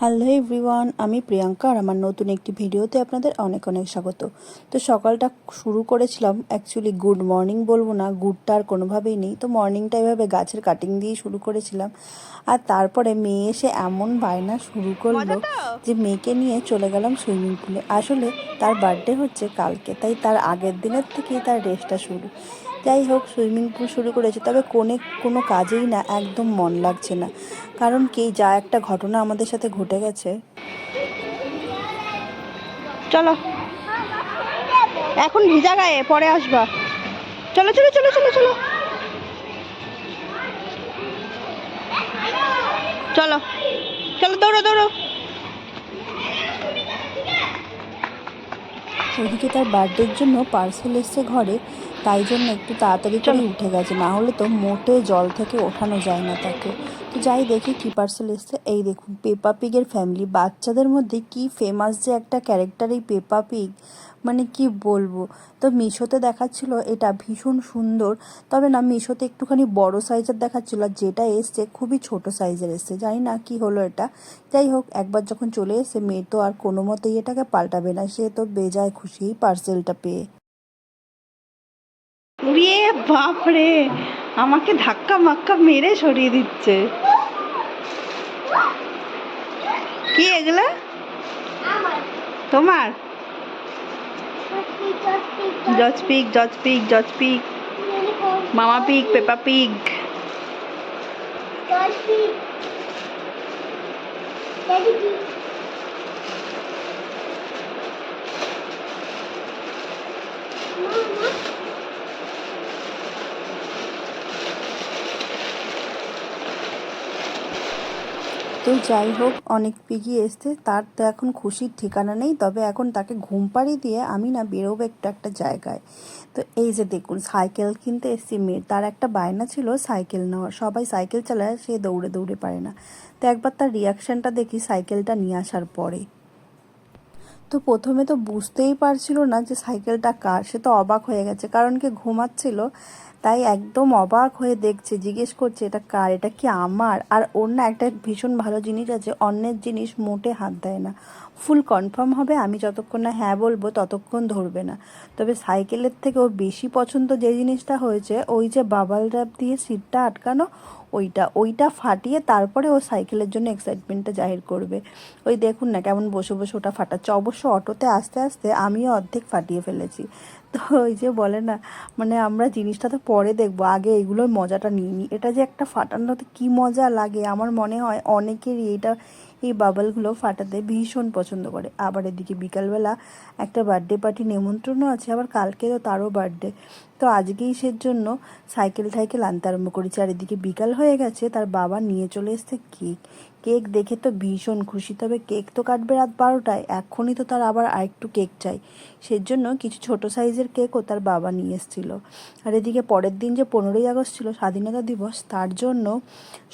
Hello everyone আমি প্রিয়াঙ্কা আর আমার নতুন একটি ভিডিওতে আপনাদের অনেক অনেক স্বাগত। তো সকালটা শুরু করেছিলাম অ্যাকচুয়ালি গুড মর্নিং বলব না গুডটা আর কোনোভাবেই নেই। তো মর্নিংটা এভাবে গাছের কাটিং দিয়ে শুরু করেছিলাম। আর তারপরে মেয়ে এসে এমন বায়না শুরু করল যে মেয়েকে নিয়ে চলে গেলাম সুইমিং পুলে আসলে তার বার্থডে হচ্ছে কালকে তাই তার আগের দিনের থেকেই তার রেসটা শুরু। যাই হোক সুইমিং পুল শুরু করেছে। তবে কোনে কোনো কাজেই না একদম মন লাগছে না। কারণ কি যা একটা ঘটনা আমাদের সাথে ঘটে গেছে। চলো। এখন ভিজা গায়ে পরে আসবা। চলো চলো চলো চলো চলো। চলো চলো দৌড়ো দৌড়ো। ওদিকে তার বার্থডের জন্য পার্সেল এসছে ঘরে। তাই জন্য একটু তাড়াতাড়ি করে উঠে গেছে। না হলে তো মোটে জল থেকে ওঠানো যায় না তাকে। তো যাই দেখি কী পার্সেল এসছে। এই দেখুন পেপা পিগের ফ্যামিলি বাচ্চাদের মধ্যে কি ফেমাস যে একটা ক্যারেক্টার এই পেপা পিগ মানে কি বলব? তো মিশোতে দেখাচ্ছিল এটা ভীষণ সুন্দর। তবে না মিশোতে একটুখানি বড় সাইজের দেখাচ্ছিল। আর যেটা এসছে খুবই ছোট সাইজের এসছে। জানি না কি হলো এটা। যাই হোক একবার যখন চলে এসে মেয়ে তো আর কোনো মতেই এটাকে পাল্টাবে না। সে তো বেজায় খুশি পার্সেলটা পেয়ে। উড়িয়ে বাপরে আমাকে ধাক্কা মাক্কা মেরে সরিয়ে দিচ্ছে। কি এগুলা? তোমার? জজ পিক জজ পিক জজ পিক মামা পিক পেপা পিক। তো যাই হোক, অনেক পিগি এসছে। তার তো এখন খুশির ঠিকানা নেই, তবে এখন তাকে ঘুম পাড়ি দিয়ে আমি না বেরোবো একটু একটা জায়গায়। তো এই যে দেখুন, সাইকেল কিনতে এসছি মেয়ের তার একটা বায়না ছিল সাইকেল নেওয়ার। সবাই সাইকেল চালায়, সে দৌড়ে দৌড়ে পারে না। তো একবার তার রিয়াকশানটা দেখি সাইকেলটা নিয়ে আসার পরে। তো প্রথমে তো বুঝতেই পারছিল না যে সাইকেলটা কার। সে তো অবাক হয়ে গেছে, কারণ কি ঘুমাচ্ছিল, তাই একদম অবাক হয়ে দেখছে, জিজ্ঞেস করছে, এটা কার? এটা কি আমার? আর ওর না একটা ভীষণ ভালো জিনিস আছে, অন্যের জিনিস মোটে হাত দেয় না। ফুল কনফার্ম হবে, আমি যতক্ষণ না হ্যাঁ বলব ততক্ষণ ধরবে না। তবে সাইকেলের থেকে ও বেশি পছন্দ যে জিনিসটা হয়েছে, ওই যে বাবাল র্যাপ দিয়ে সিটটা আটকানো, ওইটা ওইটা ফাটিয়ে তারপরে ও সাইকেলের জন্য এক্সাইটমেন্টটা জাহির করবে। ওই দেখুন না কেমন বসে বসে ওটা ফাটাচ্ছে। অবশ্য অটোতে আস্তে আস্তে আমিও অর্ধেক ফাটিয়ে ফেলেছি। তো ওই যে বলে না মানে আমরা জিনিসটা তো পরে দেখব, আগে এগুলোর মজাটা নিয়ে নিই এটা যে একটা ফাটানোতে কী মজা লাগে, আমার মনে হয় অনেকেরই এটা, এই বাবলগুলো ফাটাতে ভীষণ পছন্দ করে। আবার এদিকে বিকালবেলা একটা বার্থডে পার্টি নেমন্ত্রণও আছে, আবার কালকে তো তারও বার্থডে তো আজকেই সের জন্য সাইকেল টাইকেল আনতে আরম্ভ করেছে। আর এদিকে বিকাল হয়ে গেছে, তার বাবা নিয়ে চলে এসছে কেক। কেক দেখে তো ভীষণ খুশি। তবে কেক তো কাটবে রাত বারোটায় এখনই তো তার আবার আরেকটু কেক চাই। সেজন্য কিছু ছোট সাইজের কেকও তার বাবা নিয়ে এসেছিল। আর এদিকে পরের দিন যে পনেরোই আগস্ট ছিল স্বাধীনতা দিবস তার জন্য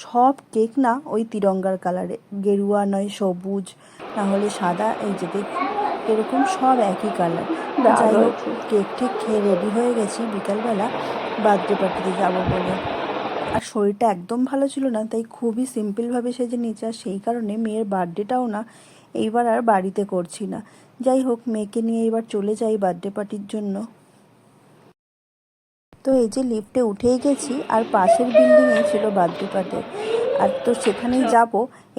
সব কেক না ওই তিরঙ্গার কালারে। গেরুয়া নয় সবুজ না হলে সাদা এই যে এরকম সব একই কালার। যাই হোক কেক টেক খেয়ে রেডি হয়ে গেছি। বিকালবেলা বার্থডে পার্টিতে যাব বলে। আর শরীরটা একদম ভালো ছিল না তাই খুবই সিম্পলভাবে সেজে নিয়েছে। আর সেই কারণে মেয়ের বার্থডেটাও না এইবার আর বাড়িতে করছি না। যাই হোক মেয়েকে নিয়ে এবার চলে যাই বার্থডে পার্টির জন্য। তো এই যে লিফটে উঠেই গেছি আর পাশের বিল্ডিংয়ে ছিল বার্থডে পার্টি আর তো সেখানেই যাব।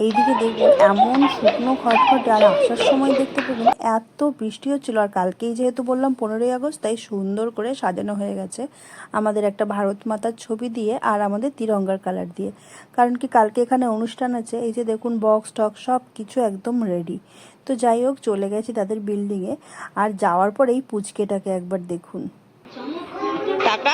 এইদিকে দেখব এমন শুকনো খটখটে আর আসার সময় দেখতে পাবেন এত বৃষ্টি হচ্ছিল আর কালকেই যেহেতু বললাম পনেরোই আগস্ট, তাই সুন্দর করে সাজানো হয়ে গেছে আমাদের একটা ভারত মাতার ছবি দিয়ে আর আমাদের তিরঙ্গার কালার দিয়ে। কারণ কি কালকে এখানে অনুষ্ঠান আছে, এই যে দেখুন বক্স টক সব কিছু একদম রেডি তো যাই হোক, চলে গেছি তাদের বিল্ডিংয়ে আর যাওয়ার পর এই পুচকেটাকে একবার দেখুন। টাকা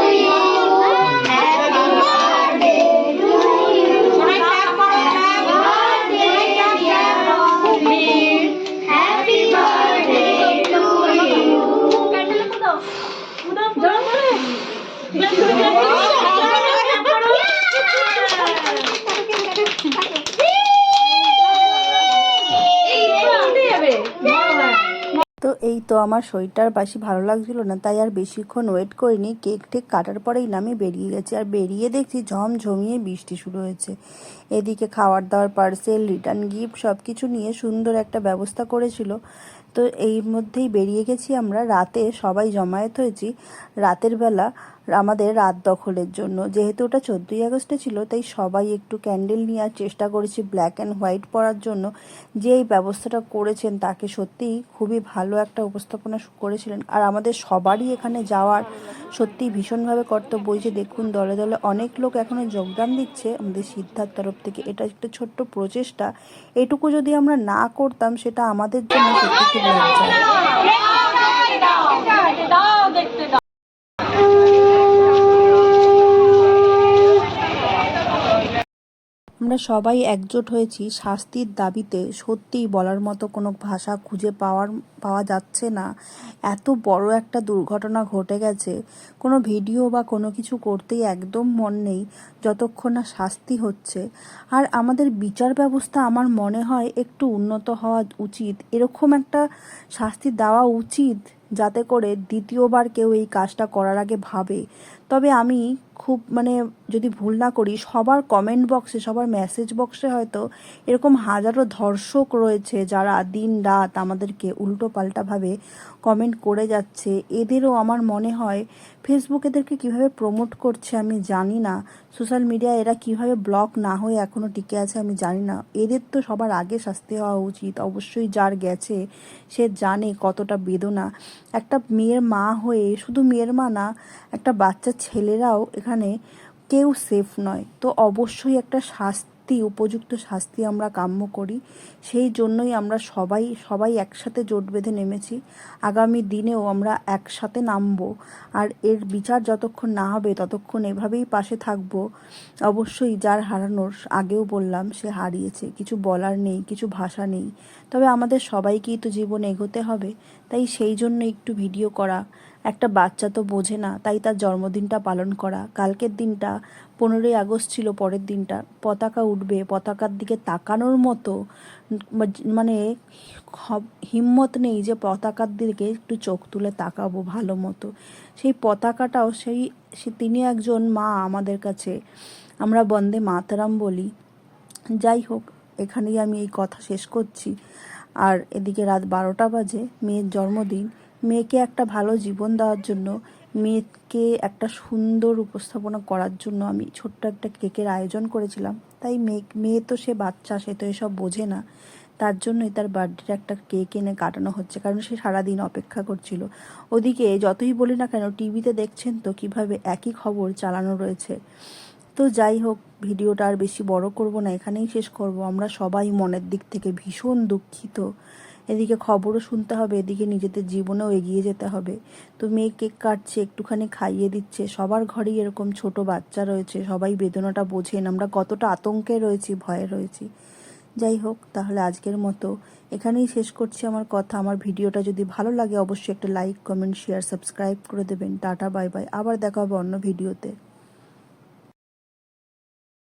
তো আমার শরীরটার বাসি ভালো লাগছিল না, তাই আর বেশিক্ষণ ওয়েট করিনি। কেক টেক কাটার পরেই নামে বেরিয়ে গেছি আর বেরিয়ে দেখছি ঝমঝমিয়ে বৃষ্টি শুরু হয়েছে। এদিকে খাওয়ার দাওয়ার পার্সেল রিটার্ন গিফট সব কিছু নিয়ে সুন্দর একটা ব্যবস্থা করেছিল। তো এই মধ্যেই বেরিয়ে গেছি আমরা। রাতে সবাই জমায়েত হয়েছি। রাতের বেলা আমাদের রাত দখলের জন্য। যেহেতু ওটা চোদ্দোই আগস্টে ছিল, তাই সবাই একটু ক্যান্ডেল নেওয়ার চেষ্টা করেছি ব্ল্যাক অ্যান্ড হোয়াইট পরার জন্য। যে এই ব্যবস্থাটা করেছেন, তাকে সত্যিই খুবই ভালো একটা উপস্থাপনা করেছিলেন। আর আমাদের সবারই এখানে যাওয়ার সত্যিই ভীষণভাবে কর্তব্য যে দেখুন, দলে দলে অনেক লোক এখনও যোগদান দিচ্ছে। আমাদের সিদ্ধার তরফ থেকে এটা একটা ছোট্ট প্রচেষ্টা। এটুকু যদি আমরা না করতাম, সেটা আমাদের জন্য সত্যি খুব লজ্জার। আমরা সবাই একজোট হয়েছি, শাস্তির দাবিতে সত্যিই বলার মতো কোনো ভাষা খুঁজে পাওয়ার, পাওয়া যাচ্ছে না। এত বড় একটা দুর্ঘটনা ঘটে গেছে। কোনো ভিডিও বা কোনো কিছু করতেই একদম মন নেই, যতক্ষণ না শাস্তি হচ্ছে। আর আমাদের বিচার ব্যবস্থা আমার মনে হয় একটু উন্নত হওয়া উচিত। এরকম একটা শাস্তি দেওয়া উচিত? যাতে করে দ্বিতীয়বার কেউ এই কাজটা করার আগে ভাবে। তবে আমি খুব মানে যদি ভুল না করি, সবার কমেন্ট বক্সে সবার মেসেজ বক্সে হয়তো এরকম হাজারো ধর্ষক রয়েছে যারা দিন রাত আমাদেরকে উল্টো পাল্টাভাবে কমেন্ট করে যাচ্ছে। এদেরও আমার মনে হয় ফেসবুক এদেরকে কীভাবে প্রমোট করছে আমি জানি না। সোশ্যাল মিডিয়া এরা কীভাবে ব্লক না হয়ে এখনও টিকে আছে আমি জানি না। এদের তো সবার আগে শাস্তি হওয়া উচিত। অবশ্যই যার গেছে, সে জানে কতটা বেদনা। একটা মেয়ের মা হয়ে, শুধু মেয়ের মা না, একটা বাচ্চা ছেলেরাও এখানে কেউ সেফ নয়। তো অবশ্যই একটা শাস্তি উপযুক্ত শাস্তি আমরা কাম্য করি। সেই জন্যই আমরা সবাই সবাই একসাথে জোট বেঁধে নেমেছি। আগামী দিনেও আমরা একসাথে নামবো। আর এর বিচার যতক্ষণ না হবে, ততক্ষণ এভাবেই পাশে থাকব। অবশ্যই যার হারানোর আগেও বললাম, সে হারিয়েছে। কিছু বলার নেই, কিছু ভাষা নেই। তবে আমাদের সবাইকেই তো জীবন এগোতে হবে। তাই সেই জন্য একটু ভিডিও করা একটা বাচ্চা তো বোঝে না, তাই তার জন্মদিনটা পালন করা। কালকের দিনটা, পনেরোই আগস্ট ছিল পরের দিনটা। পতাকা উঠবে, পতাকার দিকে তাকানোর মতো মানে হিম্মত নেই যে পতাকার দিকে একটু চোখ তুলে তাকাবো ভালো মতো। সেই পতাকাটাও সেই, সে তিনি একজন মা আমাদের কাছে, আমরা বন্দে মাতারাম বলি। যাই হোক, এখানেই আমি এই কথা শেষ করছি। আর এদিকে রাত বারোটা বাজে, মেয়ের জন্মদিন। মেয়েকে একটা ভালো জীবন দেওয়ার জন্য, মেয়েকে একটা সুন্দর উপস্থাপনা করার জন্য আমি ছোট্ট একটা কেকের আয়োজন করেছিলাম। তাই মেয়ে মেয়ে তো সে বাচ্চা, সে তো এসব বোঝে না। তার জন্যই তার বার্থডের একটা কেক এনে কাটানো হচ্ছে, কারণ সে সারাদিন অপেক্ষা করছিল। ওদিকে যতই বলি না কেন, টিভিতে দেখছেন তো কীভাবে একই খবর চালানো রয়েছে। তো যাই হোক, ভিডিওটা আর বেশি বড় করব না, এখানেই শেষ করব। আমরা সবাই মনের দিক থেকে ভীষণ দুঃখিত। এদিকে খবরও শুনতে হবে, এদিকে নিজেদের জীবনেও এগিয়ে যেতে হবে। তো মেয়ে কেক কাটছে, একটুখানি খাইয়ে দিচ্ছে। সবার ঘরেই এরকম ছোট বাচ্চা রয়েছে, সবাই বেদনাটা বোঝেন। আমরা কতটা আতঙ্কে রয়েছি, ভয়ে রয়েছি। যাই হোক, তাহলে আজকের মতো এখানেই শেষ করছি আমার কথা। আমার ভিডিওটা যদি ভালো লাগে, অবশ্যই একটা লাইক, কমেন্ট, শেয়ার, সাবস্ক্রাইব করে দেবেন। Tata, bye bye. আবার দেখা হবে অন্য ভিডিওতে।